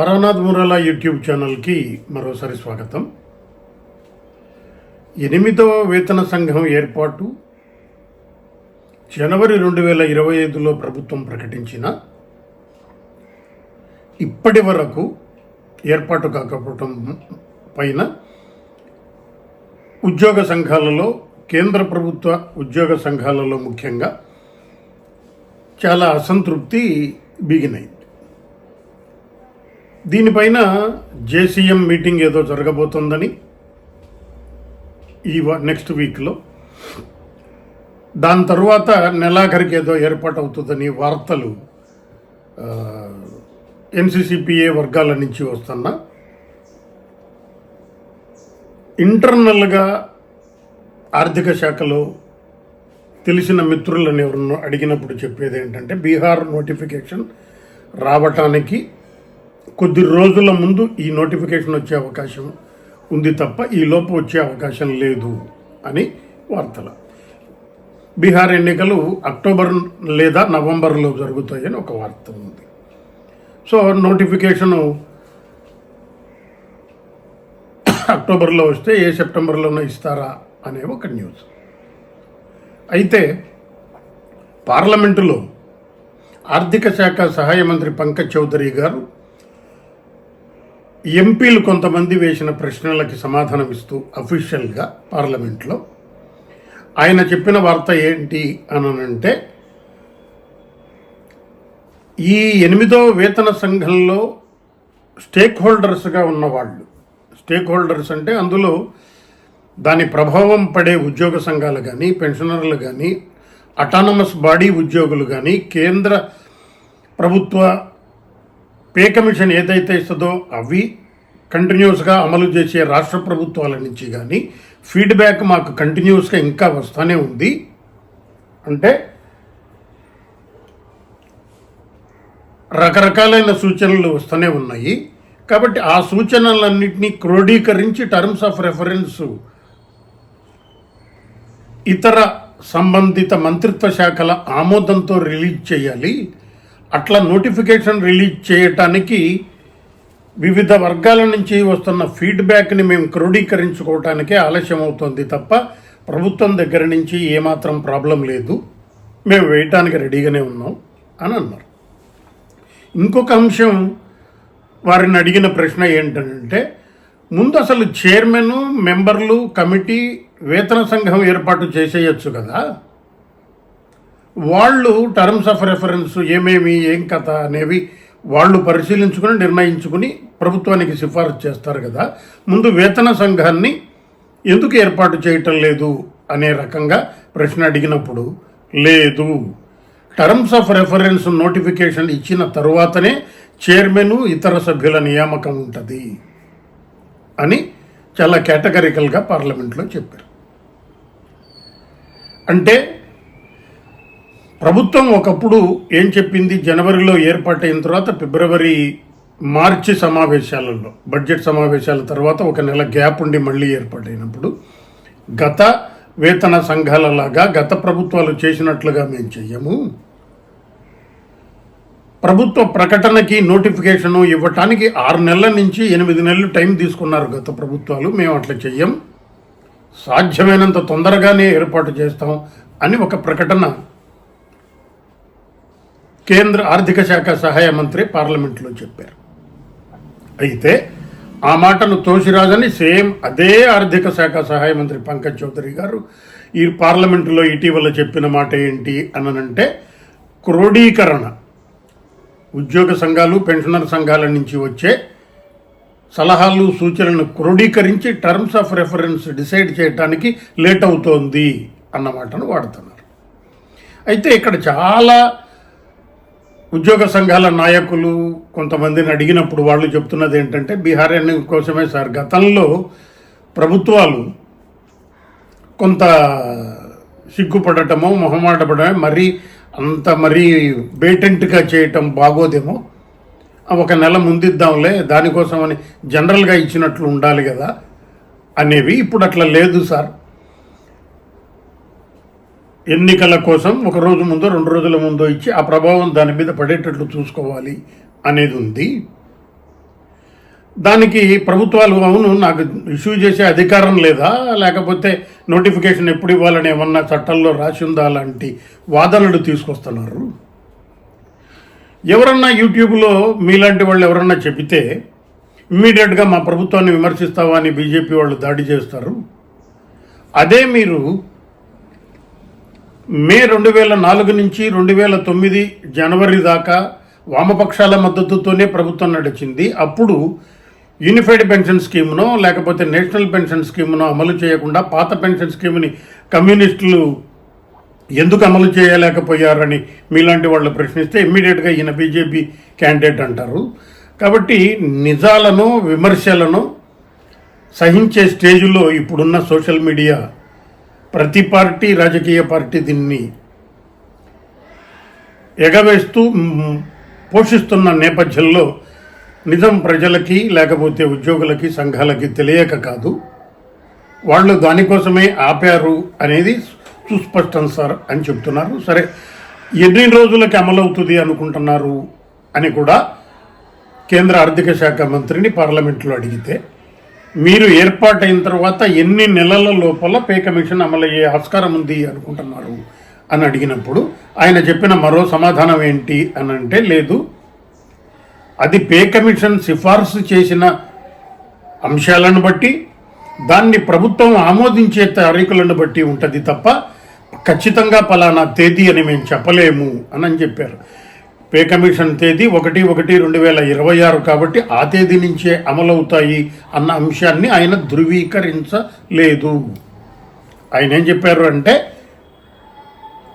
Taranath మురాలా YouTube ఛానల్కి మరోసారి స్వాగతం. ఎనిమిదవ వేతన సంఘం ఏర్పాటు. జనవరి రెండు వేల ఇరవై ఐదులో ప్రభుత్వం ప్రకటించిన. ఇప్పటి వరకు ఏర్పాటు కాకపోవటం పైన ఉద్యోగ సంఘాలలో కేంద్ర ప్రభుత్వ ఉద్యోగ సంఘాలలో ముఖ్యంగా చాలా అసంతృప్తి బిగినైంది దీనిపైన జేసీఎం మీటింగ్ ఏదో జరగబోతోందని ఈ నెక్స్ట్ వీక్లో. దాని తర్వాత నెలాఖరికి ఏదో ఏర్పాటు అవుతుందని వార్తలు ఎన్సిసిపిఏ వర్గాల నుంచి వస్తున్న ఇంటర్నల్గా ఆర్థిక శాఖలో తెలిసిన మిత్రులను ఎవరు అడిగినప్పుడు చెప్పేది ఏంటంటే బీహార్ నోటిఫికేషన్ రావటానికి కొద్ది రోజుల ముందు ఈ నోటిఫికేషన్ వచ్చే అవకాశం ఉంది తప్ప ఈ లోపు వచ్చే అవకాశం లేదు అని వార్తలు. బీహార్ ఎన్నికలు అక్టోబర్ లేదా నవంబర్లో జరుగుతాయని ఒక వార్త ఉంది. సో నోటిఫికేషను అక్టోబర్లో వస్తే ఏ సెప్టెంబర్లోనో ఇస్తారా అనే ఒక న్యూస్. అయితే పార్లమెంటులో ఆర్థిక శాఖ సహాయ మంత్రి పంకజ్ చౌదరి గారు ఎంపీలు కొంతమంది వేసిన ప్రశ్నలకి సమాధానం ఇస్తూ అఫీషియల్గా పార్లమెంట్లో ఆయన చెప్పిన వార్త ఏంటి అనంటే ఈ ఎనిమిదో వేతన సంఘంలో స్టేక్ హోల్డర్స్గా ఉన్నవాళ్ళు. స్టేక్ హోల్డర్స్ అంటే అందులో దాని ప్రభావం పడే ఉద్యోగ సంఘాలు కానీ పెన్షనర్లు కానీ అటానమస్ బాడీ ఉద్యోగులు కానీ కేంద్ర ప్రభుత్వ పే కమిషన్ ఏదైతే ఇస్తుందో అవి కంటిన్యూస్గా అమలు చేసే రాష్ట్ర ప్రభుత్వాల నుంచి కానీ ఫీడ్బ్యాక్ మాకు కంటిన్యూస్గా ఇంకా వస్తూనే ఉంది. అంటే రకరకాలైన సూచనలు వస్తూనే ఉన్నాయి. కాబట్టి ఆ సూచనలన్నింటినీ క్రోడీకరించి టర్మ్స్ ఆఫ్ రెఫరెన్స్ ఇతర సంబంధిత మంత్రిత్వ శాఖల ఆమోదంతో రిలీజ్ చేయాలి. అట్లా నోటిఫికేషన్ రిలీజ్ చేయటానికి వివిధ వర్గాల నుంచి వస్తున్న ఫీడ్బ్యాక్ని మేము క్రోడీకరించుకోవటానికే ఆలస్యం అవుతుంది తప్ప ప్రభుత్వం దగ్గర నుంచి ఏమాత్రం ప్రాబ్లం లేదు. మేము వేయటానికి రెడీగానే ఉన్నాం అని అన్నారు. ఇంకొక అంశం వారిని అడిగిన ప్రశ్న ఏంటంటే ముందు అసలు చైర్మన్ మెంబర్లు కమిటీ వేతన సంఘం ఏర్పాటు చేసేయచ్చు కదా? వాళ్ళు టర్మ్స్ ఆఫ్ రెఫరెన్స్ ఏమేమి ఏం కథ అనేవి వాళ్ళు పరిశీలించుకుని నిర్ణయించుకుని ప్రభుత్వానికి సిఫారసు చేస్తారు కదా. ముందు వేతన సంఘాన్ని ఎందుకు ఏర్పాటు చేయటం లేదు అనే రకంగా ప్రశ్న అడిగినప్పుడు లేదు. టర్మ్స్ ఆఫ్ రెఫరెన్స్ నోటిఫికేషన్ ఇచ్చిన తరువాతనే చైర్మన్ ఇతర సభ్యుల నియామకం ఉంటుంది అని చాలా కేటగరికల్గా పార్లమెంట్లో చెప్పారు. అంటే ప్రభుత్వం ఒకప్పుడు ఏం చెప్పింది? జనవరిలో ఏర్పాటైన తర్వాత ఫిబ్రవరి మార్చి సమావేశాలలో బడ్జెట్ సమావేశాల తర్వాత ఒక నెల గ్యాప్ ఉండి మళ్ళీ ఏర్పాటైనప్పుడు గత వేతన సంఘాలలాగా గత ప్రభుత్వాలు చేసినట్లుగా మేము చెయ్యము. ప్రభుత్వ ప్రకటనకి నోటిఫికేషను ఇవ్వటానికి ఆరు నెలల నుంచి ఎనిమిది నెలలు టైం తీసుకున్నారు గత ప్రభుత్వాలు. మేము అట్లా చెయ్యం. సాధ్యమైనంత తొందరగానే ఏర్పాటు చేస్తాం అని ఒక ప్రకటన కేంద్ర ఆర్థిక శాఖ సహాయ మంత్రి పార్లమెంట్లో చెప్పారు. అయితే ఆ మాటను తోసిరాజని సేమ్ అదే ఆర్థిక శాఖ సహాయ మంత్రి పంకజ్ చౌదరి గారు ఈ పార్లమెంటులో ఇటీవల చెప్పిన మాట ఏంటి అనంటే క్రోడీకరణ. ఉద్యోగ సంఘాలు పెన్షనర్ సంఘాల నుంచి వచ్చే సలహాలు సూచనలను క్రోడీకరించి టర్మ్స్ ఆఫ్ రెఫరెన్స్ డిసైడ్ చేయడానికి లేట్ అవుతోంది అన్న మాటను వాడుతున్నారు. అయితే ఇక్కడ చాలా ఉద్యోగ సంఘాల నాయకులు కొంతమందిని అడిగినప్పుడు వాళ్ళు చెప్తున్నది ఏంటంటే బీహార్ ఎన్నిక కోసమే సార్. గతంలో ప్రభుత్వాలు కొంత సిగ్గుపడటమో మొహమాటపడమే మరీ అంత మరీ బేటెంట్గా చేయటం బాగోదేమో ఒక నెల ముందిద్దాంలే దానికోసమని జనరల్గా ఇచ్చినట్లు ఉండాలి కదా అనేవి ఇప్పుడు అట్లా లేదు సార్. ఎన్నికల కోసం ఒక రోజు ముందు రెండు రోజుల ముందు ఇచ్చి ఆ ప్రభావం దాని మీద పడేటట్లు చూసుకోవాలి అనేది ఉంది. దానికి ప్రభుత్వాలు అవును నాకు ఇష్యూ చేసే అధికారం లేదా? లేకపోతే నోటిఫికేషన్ ఎప్పుడు ఇవ్వాలని ఏమన్నా చట్టంలో రాసి ఉందా లాంటి వాదనలు తీసుకొస్తున్నారు? ఎవరన్నా యూట్యూబ్లో మీలాంటి వాళ్ళు ఎవరన్నా చెబితే ఇమ్మీడియట్గా మా ప్రభుత్వాన్ని విమర్శిస్తావా అని బీజేపీ వాళ్ళు దాడి చేస్తారు? అదే మీరు మే రెండు వేల నాలుగు నుంచి రెండు వేల తొమ్మిది జనవరి దాకా వామపక్షాల మద్దతుతోనే ప్రభుత్వం నడిచింది. అప్పుడు యూనిఫైడ్ పెన్షన్ స్కీమ్నో లేకపోతే నేషనల్ పెన్షన్ స్కీమ్నో అమలు చేయకుండా పాత పెన్షన్ స్కీమ్ని కమ్యూనిస్టులు ఎందుకు అమలు చేయలేకపోయారని మీలాంటి వాళ్ళు ప్రశ్నిస్తే ఇమ్మీడియట్గా ఈయన బీజేపీ క్యాండిడేట్ అంటారు. కాబట్టి నిజాలను విమర్శలను సహించే స్టేజ్లో ఇప్పుడున్న సోషల్ మీడియా ప్రతి పార్టీ రాజకీయ పార్టీ దీన్ని ఎగవేస్తూ పోషిస్తున్న నేపథ్యంలో నిజం ప్రజలకి లేకపోతే ఉద్యోగులకి సంఘాలకి తెలియక కాదు. వాళ్ళు దానికోసమే ఆపారు అనేది సుస్పష్టం సార్ అని చెప్తున్నారు. సరే ఎన్ని రోజులకి అమలవుతుంది అనుకుంటున్నారు అని కూడా కేంద్ర ఆర్థిక శాఖ మంత్రిని పార్లమెంట్లో అడిగితే మీరు ఏర్పాటైన తర్వాత ఎన్ని నెలల లోపల పే కమిషన్ అమలయ్యే ఆస్కారం ఉంది అనుకుంటున్నారు అని అడిగినప్పుడు ఆయన చెప్పిన మరో సమాధానం ఏంటి అని అంటే లేదు. అది పే కమిషన్ సిఫార్సు చేసిన అంశాలను బట్టి దాన్ని ప్రభుత్వం ఆమోదించే తారీఖులను బట్టి ఉంటుంది తప్ప ఖచ్చితంగా పలానా తేదీ అని మేము చెప్పలేము అని అని చెప్పారు. పే కమిషన్ తేదీ ఒకటి ఒకటి రెండు వేల ఇరవై ఆరు కాబట్టి ఆ తేదీ నుంచే అమలవుతాయి అన్న అంశాన్ని ఆయన ధృవీకరించలేదు. ఆయన ఏం చెప్పారు అంటే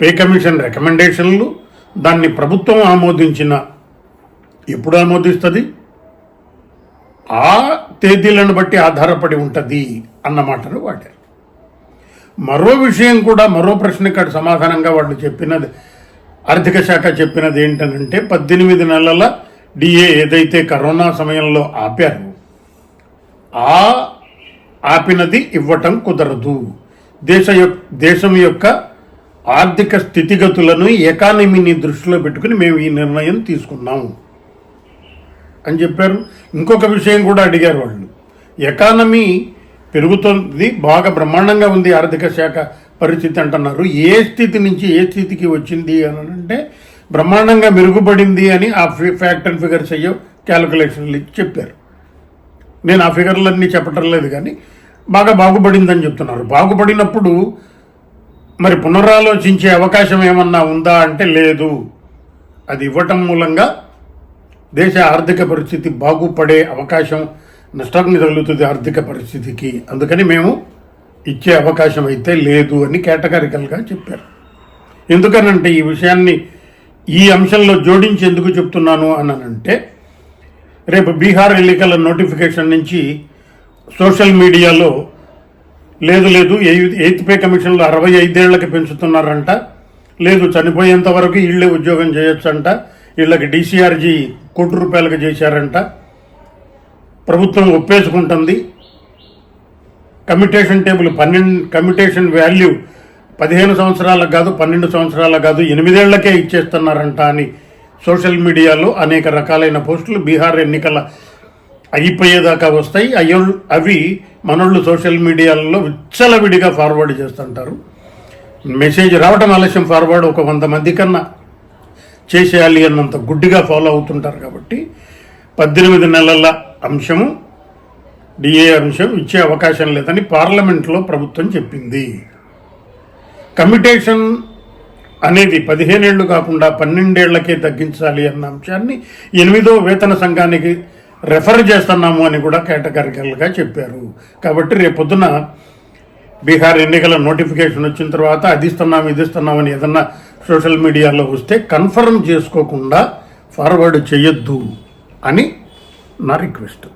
పే కమిషన్ రికమెండేషన్లు దాన్ని ప్రభుత్వం ఆమోదించిన ఎప్పుడు ఆమోదిస్తుంది? ఆ తేదీలను బట్టి ఆధారపడి ఉంటుంది అన్న మాటను వాడారు. మరో విషయం కూడా మరో ప్రశ్న ఇక్కడ సమాధానంగా వాళ్ళు చెప్పినది ఆర్థిక శాఖ చెప్పినది ఏంటనంటే పద్దెనిమిది నెలల డిఏ ఏదైతే కరోనా సమయంలో ఆపారు ఆ ఆపినది ఇవ్వటం కుదరదు. దేశ దేశం యొక్క ఆర్థిక స్థితిగతులను ఎకానమీని దృష్టిలో పెట్టుకుని మేము ఈ నిర్ణయం తీసుకున్నాం అని చెప్పారు. ఇంకొక విషయం కూడా అడిగారు వాళ్ళు. ఎకానమీ పెరుగుతుంది బాగా బ్రహ్మాండంగా ఉంది ఆర్థిక శాఖ. పరిస్థితి అంటున్నారు. ఏ స్థితి నుంచి ఏ స్థితికి వచ్చింది అని అంటే బ్రహ్మాండంగా మెరుగుపడింది అని ఆ ఫ్యాక్ట్ అండ్ ఫిగర్స్ అయ్యో క్యాలిక్యులేషన్లు చెప్పారు. నేను ఆ ఫిగర్లన్నీ చెప్పటం లేదు కానీ బాగా బాగుపడిందని చెప్తున్నారు. బాగుపడినప్పుడు మరి పునరాలోచించే అవకాశం ఏమన్నా ఉందా అంటే లేదు. అది ఇవ్వటం మూలంగా దేశ ఆర్థిక పరిస్థితి బాగుపడే అవకాశం నష్టం తగులుతుంది ఆర్థిక పరిస్థితికి. అందుకని మేము ఇచ్చే అవకాశం అయితే లేదు అని కేటగారికల్గా చెప్పారు. ఎందుకనంటే ఈ విషయాన్ని ఈ అంశంలో జోడించి ఎందుకు చెప్తున్నాను అని అంటే రేపు బీహార్ ఎన్నికల నోటిఫికేషన్ నుంచి సోషల్ మీడియాలో లేదు లేదు ఎయిత్ పే కమిషన్లో అరవై ఐదేళ్ళకి పెంచుతున్నారంట. లేదు చనిపోయేంత వరకు ఇళ్ళే ఉద్యోగం చేయొచ్చంట. వీళ్ళకి డీసీఆర్జీ కోటి రూపాయలకు చేశారంట. ప్రభుత్వం ఒప్పేసుకుంటుంది. కమిటేషన్ టేబుల్ పన్నెండు కమిటేషన్ వాల్యూ పదిహేను సంవత్సరాలకు కాదు పన్నెండు సంవత్సరాలకు కాదు ఎనిమిదేళ్ళకే ఇచ్చేస్తున్నారంట అని సోషల్ మీడియాలో అనేక రకాలైన పోస్టులు బీహార్ ఎన్నికల అయిపోయేదాకా వస్తాయి. అయ్యో అవి మనోళ్ళు సోషల్ మీడియాలలో విచ్చలవిడిగా ఫార్వర్డ్ చేస్తుంటారు. మెసేజ్ రావడం ఆలస్యం ఫార్వర్డ్ ఒక వంద మంది కన్నా చేసేయాలి అన్నంత గుడ్డిగా ఫాలో అవుతుంటారు కాబట్టి పద్దెనిమిది నెలల అంశము డిఏ అంశం ఇచ్చే అవకాశం లేదని పార్లమెంట్లో ప్రభుత్వం చెప్పింది. కమిటేషన్ అనేది పదిహేనేళ్ళు కాకుండా పన్నెండేళ్ళకే తగ్గించాలి అన్న అంశాన్ని ఎనిమిదో వేతన సంఘానికి రెఫర్ చేస్తున్నాము అని కూడా కేటగారికల్గా చెప్పారు. కాబట్టి రేపొద్దున బీహార్ ఎన్నికల నోటిఫికేషన్ వచ్చిన తర్వాత అది ఇస్తున్నాం ఇది ఇస్తున్నాం అని ఏదన్నా సోషల్ మీడియాలో వస్తే కన్ఫర్మ్ చేసుకోకుండా ఫార్వర్డ్ చేయొద్దు అని నా రిక్వెస్ట్.